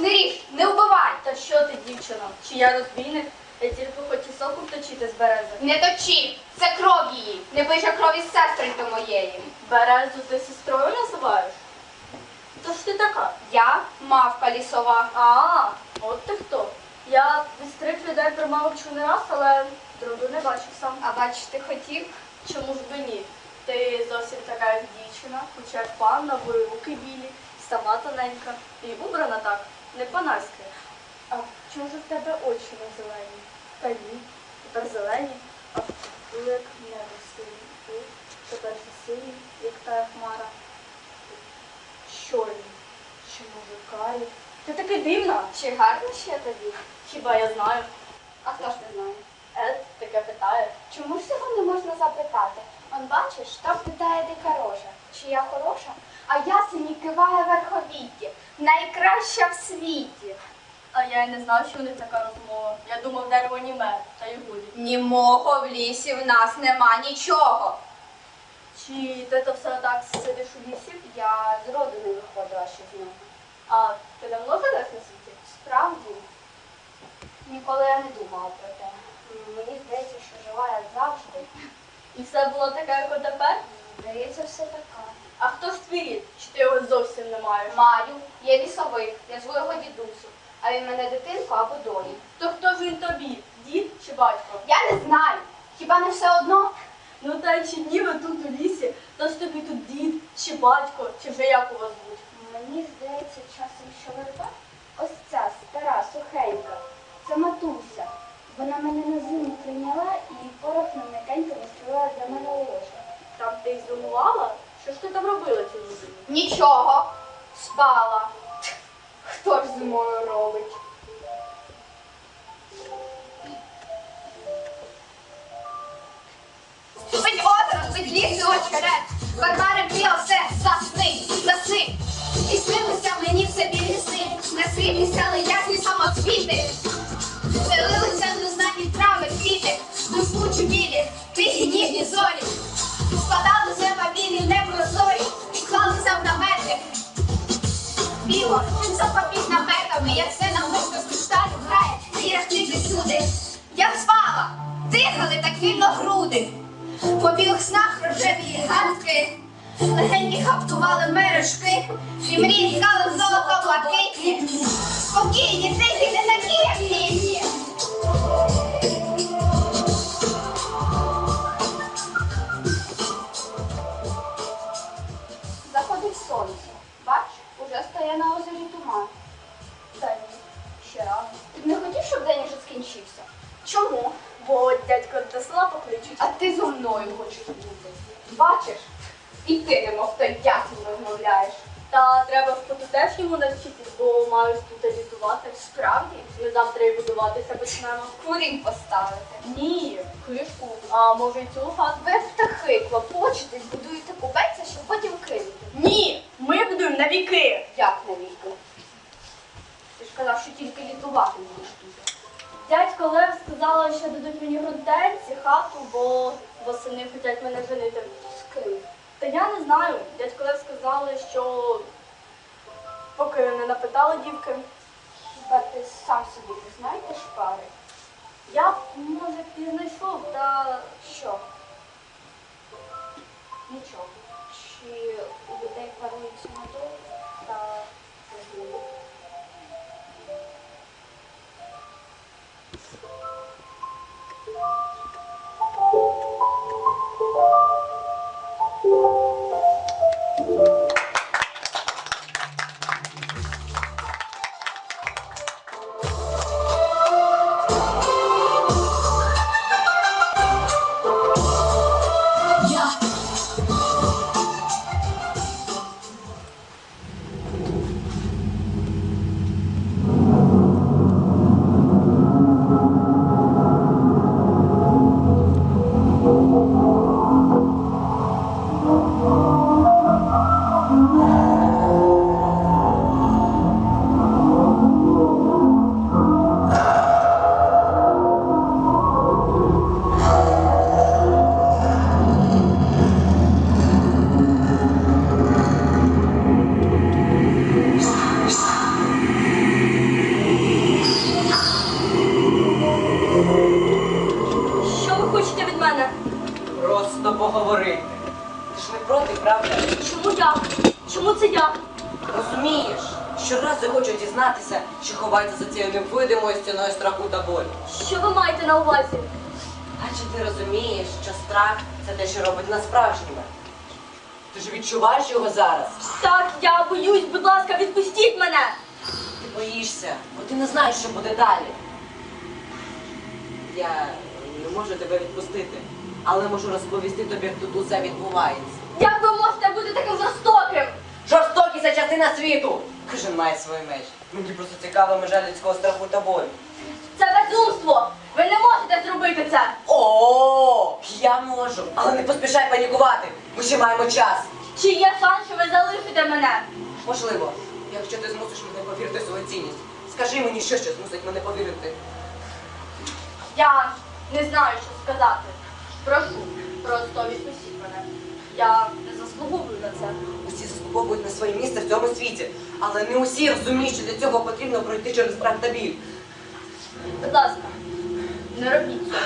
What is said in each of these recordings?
нож, не вбивай. Та що ти, дівчина? Чи я розбійник? Я тільки хотів соку вточити з берези. Не точи, це кров її. Не ближче крові сестри до моєї. Березу ти сестрою називаєш? То ж ти така. Я мавка лісова. А, от ти хто. Я від старих людей про чув не раз, але друду не бачив сам. А бачити хотів? Чому ж би ні? Ти зовсім така як дівчина, хоча як панна, бо руки білі, сама тоненька, і убрана так, не панаськи. А чому ж в тебе очі не зелені? Та ні, тепер зелені, а як небо сині. Тепер же сині, як та хмара. Чорні, чи може карі? Ти таки дивна. Чи гарно ще тобі? Хіба я знаю? А хто ж не знає? Ед таке питає. Чому ж цього не можна запитати? Он бачиш, там питає дика рожа, чи я хороша, а я сині киває верховітті, найкраща в світі. А я й не знав, що у них така розмова. Я думав, дерево німе, та й гулі. Німого в лісі в нас нема нічого. Чи ти то все так сидиш у лісі? Я з роду не виходила ще з нього. А ти давно живеш на світі? Справді, ніколи я не думала про те. Мені здається, що жила я завжди. І все було таке, як отепер? Здається, все така. А хто рід? Чи ти його зовсім не маєш? Маю, є лісовик, я зву його дідусю, а він мене дитинку або долі. То хто ж він тобі? Дід чи батько? Я не знаю. Хіба не все одно? Ну та й чи дні ви тут у лісі, то ж тобі тут дід, чи батько, чи вже як у вас звуть? Мені здається часом, що верба ось ця стара, сухенька. Це матуся. Вона мене на зиму прийняла і порох на м'якенько настроїла для мене ложа. Там ти й зимувала? Що ж ти там робила цю зиму? Нічого, спала. Хто ж зимою робить? Пить озеро, пить ліс, очерет, Варвари біо все, засни, засни. І снилися мені все білі сни, на світлі сяли ясні самоцвіти. Селилися незнані трави, квіти, блискучі білі, тихі Біло, запапіть наметами, як все на мишка кришталю грає, і рахнити сюди. Я спала, дихали так вільно груди. По білих снах рожеві ганки, легенькі хаптували мережки, і мрії ткали золото блакитні. Спокійні, тихі, не книжку, а може й. Ви птахи клопочетесь, будуєте купеця, щоб потім кинути. Ні, ми будуємо на віки. Як на віки? Ти ж казав, що тільки літувати будеш тут. Дядько Лев сказала, що дадуть мені грунтенці, хату, бо восени хочуть мене женити. Нічого. Чи у людей парується надовго? та Можливо. Хочу дізнатися, що ховається за цією невидимою стіною страху та болі. Що ви маєте на увазі? А чи ти розумієш, що страх це те, що робить нас справжніми? Ти ж відчуваєш його зараз? Так, я боюсь, будь ласка, відпустіть мене! Ти боїшся, бо ти не знаєш, що буде далі. Я не можу тебе відпустити, але можу розповісти тобі, як тут усе відбувається. Як ви можете бути таким жорстоким? Жорстокість це частина світу! Кожен має свою меж. Мені просто цікава межа людського страху та болі. Це безумство! Ви не можете зробити це! О, я можу, але не поспішай панікувати. Ми ще маємо час. Чи є шанс, що ви залишите мене? Можливо, якщо ти змусиш мене повірити в свою цінність. Скажи мені, що ще змусить мене повірити. Я не знаю, що сказати. Прошу, просто відпустіть мене. Я не заслуговую на це. Усі заслуговують на своє місце в цьому світі, але не усі розуміють, що для цього потрібно пройти через страх та біль. Будь ласка, не робіть цього.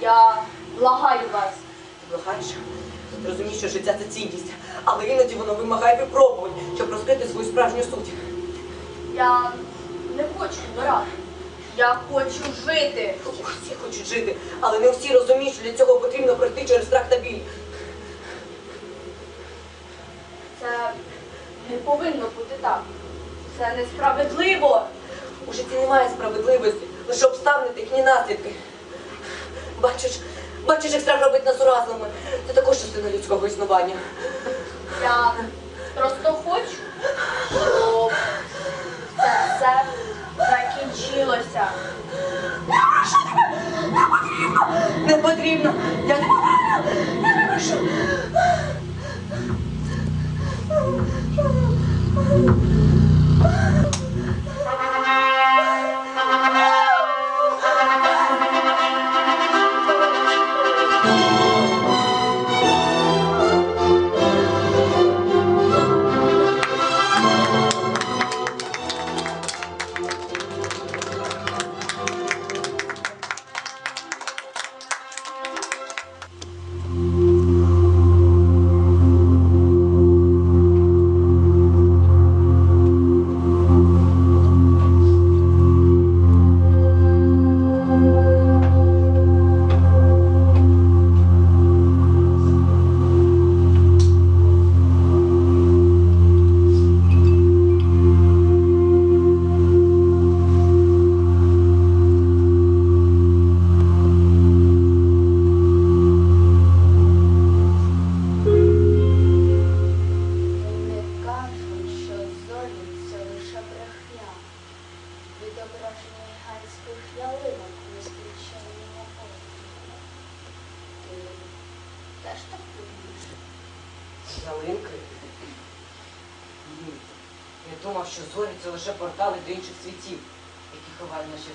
Я благаю вас. Ти благаєш? Ти розумієш, що життя це цінність, але іноді воно вимагає випробувань, щоб розкрити свою справжню суть. Я не хочу вмирати. Я хочу жити. Усі хочуть жити, але не всі розуміють, що для цього потрібно пройти через страх та біль. Це не повинно бути так. Це несправедливо. У житті немає справедливості, лише обставини та їхні наслідки. Бачиш, бачиш, як страх робить нас уразливими. Це також частина людського існування. Я просто хочу,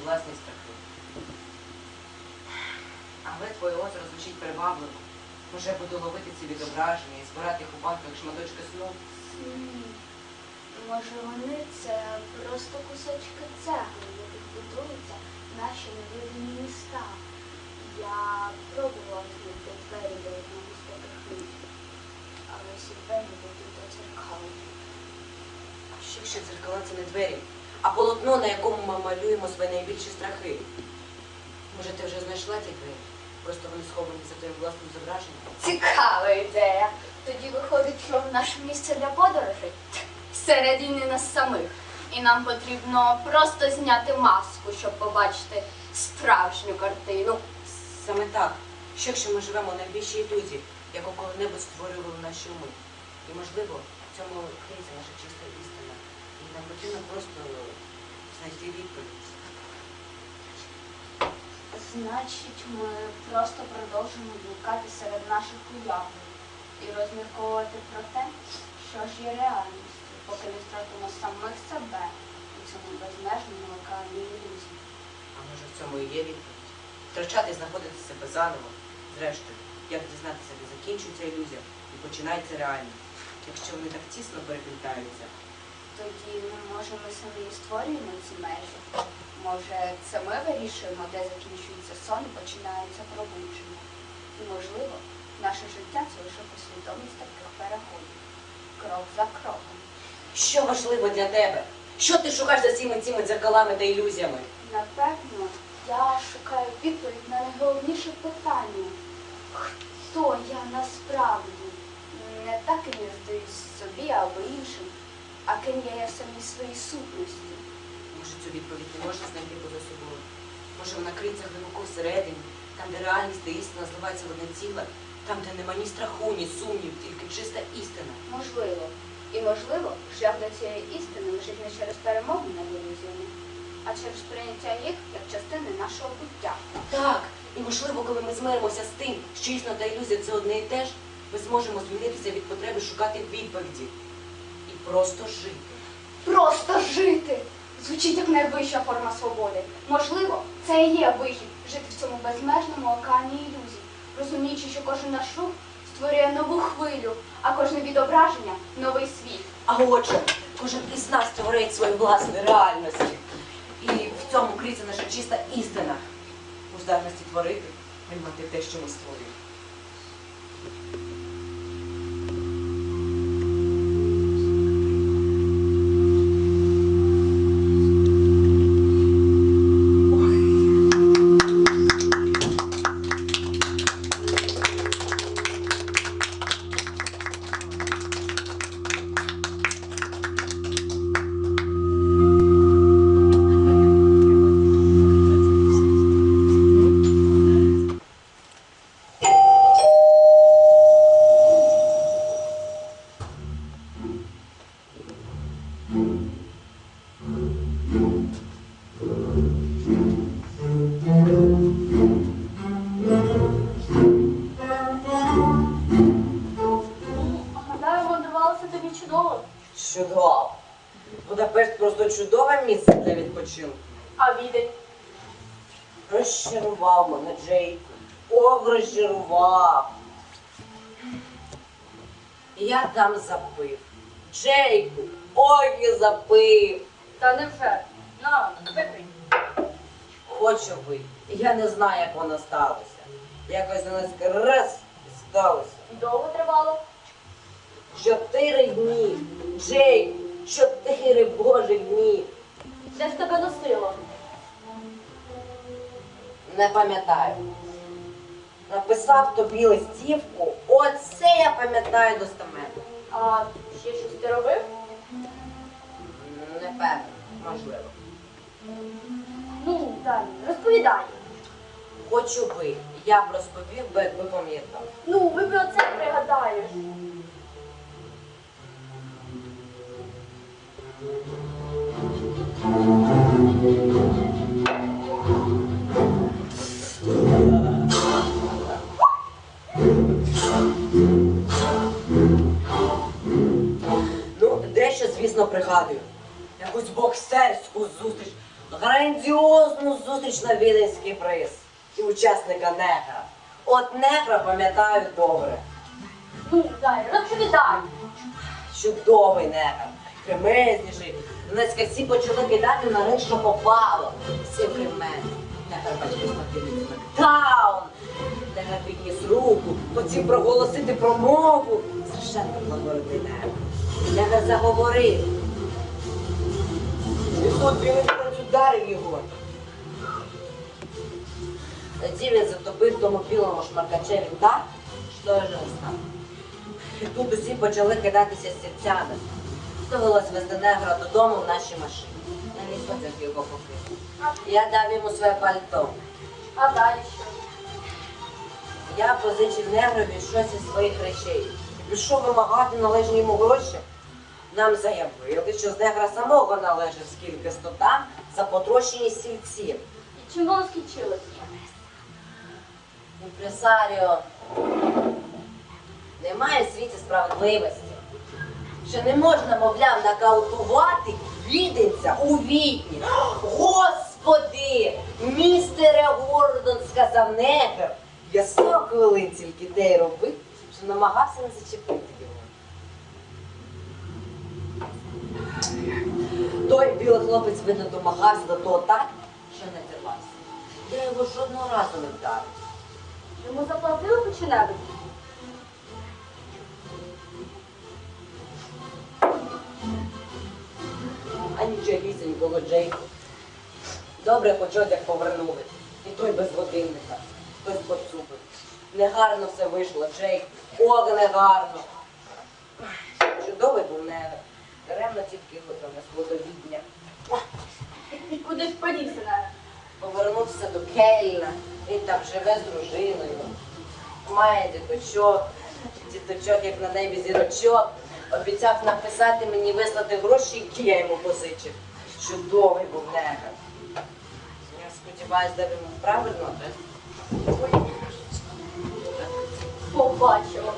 власні страхи. Але твоє озеро звучить привабливо. Може, буду ловити ці відображення і збирати їх у банку як шматочки сну. Ні. Може вони це просто кусочки цегли, яких будуються наші невидимі міста. Я пробувала знайти двері до одного з таких але всі двері будуть дзеркалені. А що ще дзеркала це не двері, а полотно, на якому ми малюємо свої найбільші страхи. Може, ти вже знайшла ті двері? Просто вони сховані за твоїм власним зображенням. Цікава ідея. Тоді виходить, що наше місце для подорожей всередині нас самих. І нам потрібно просто зняти маску, щоб побачити справжню картину. Саме так. Що якщо ми живемо в найбільшій ілюзії, яку коли-небудь створювали наші уми? І можливо, в цьому криється наша чиста істина. Нам потрібно просто знайти відповідь. Значить, ми просто продовжимо блукати серед наших уявлень і розмірковувати про те, що ж є реальністю, поки не втратимо самих себе у цьому безмежному океані ілюзій. А може в цьому і є відповідь? Втрачати і знаходити себе заново. Зрештою, як дізнатися, де закінчується ілюзія і починається реальність, якщо вони так тісно переплітаються. Тоді ми може ми самі і створюємо ці межі. Може, це ми вирішуємо, де закінчується сон і починається пробудження. І можливо, Наше життя це лише послідовність таких переходів. Крок за кроком. Що важливо для тебе? Що ти шукаєш за всіми цими дзеркалами та ілюзіями? Напевно, я шукаю відповідь на найголовніше питання. Хто я насправді? Не так, ким я здаюсь собі або іншим, а ким я є в самій своїй сутності. Може, цю відповідь не можна знайти поза собою? Може, вона криється глибоко всередині, там, де реальність та істина зливаються в одне ціле, там, де нема ні страху, ні сумнів, тільки чиста істина. Можливо. І можливо, шлях до цієї істини лежить не через перемогу над ілюзіями, а через прийняття їх як частини нашого буття. Так, і можливо, коли ми змиримося з тим, що істина та ілюзія це одне і те ж, ми зможемо звільнитися від потреби шукати відповіді просто жити. Просто жити! Звучить як найвища форма свободи. Можливо, це і є вихід жити в цьому безмежному океані ілюзій, розуміючи, що кожен наш рух створює нову хвилю, а кожне відображення новий світ. А отже, кожен із нас творить свою власну реальність. І в цьому криється наша чиста істина у здатності творити, приймати те, що ми створюємо. Чудово! Будапешт просто чудове місце для відпочинку. А відень? Розчарував мене Джейку. Ох, розчарував. Я там запив. Джейку, ой, я запив. Та невже? На, випий. Хочу вийти. Я не знаю, як воно сталося. Якось воно раз і сталося. І довго тривало? Чотири дні. Джейку, чотири божих дні. Де ж тебе носило? Не пам'ятаю. Написав тобі листівку. Оце я пам'ятаю достеменно. А ще щось ти робив? Непевно, можливо. Ну, далі, розповідай. Хочу би, я б розповів би, якби пам'ятав. Ну, ви випий оце пригадаєш. Боксерську зустріч, грандіозну зустріч на Віденський приз і учасника негра. От негра пам'ятаю добре. Ну, далі, розповідай. Чудовий негр, кремезніший. Донецька всі почали кидати на ринг, що попало. Всі кремезні. Негр бачив смотрели Таун! Негр підніс руку, хотів проголосити промову. Страшенно благородний негр. Негр заговорив. Білий принц ударив його. Тоді він затопив тому білому шмаркачеві так, що аж став. І тут усі почали кидатися стільцями. Довелось везти негра додому в нашій машині. Я не хотів його покинути. Я дав йому своє пальто. А далі що? Я позичив негрові щось із своїх речей. І пішов вимагати належні йому гроші. Нам заявили, що з негра самого належить скільки сто там за потрощені стільці. І чим воно скінчилось? Імпресаріо, немає в світі справедливості. Що не можна, мовляв, нокаутувати віденця у відні. Господи! Містере Гордон сказав негр. Я сто хвилин тільки те й робив, що намагався не зачепити той білий хлопець видно домагався до того так, що не тримався. Я його жодного разу не вдарив. Йому заплатили чи небудь? А нічогісінь було Джейку. Добре почот, як повернули. І той без годинника, без поцупив. Негарно все вийшло, Джейк. Ох, негарно. Чудовий був невер даремно тільки готове плодовідня. Куди ж подівся на? Повернувся до кельна він там живе з дружиною. Має діточок, діточок, як на небі зірочок. Обіцяв написати мені вислати гроші, які я йому позичив. Чудовий був негр. Я сподіваюся, де йому правильно так? Побачила.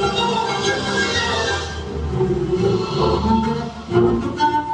Thank you.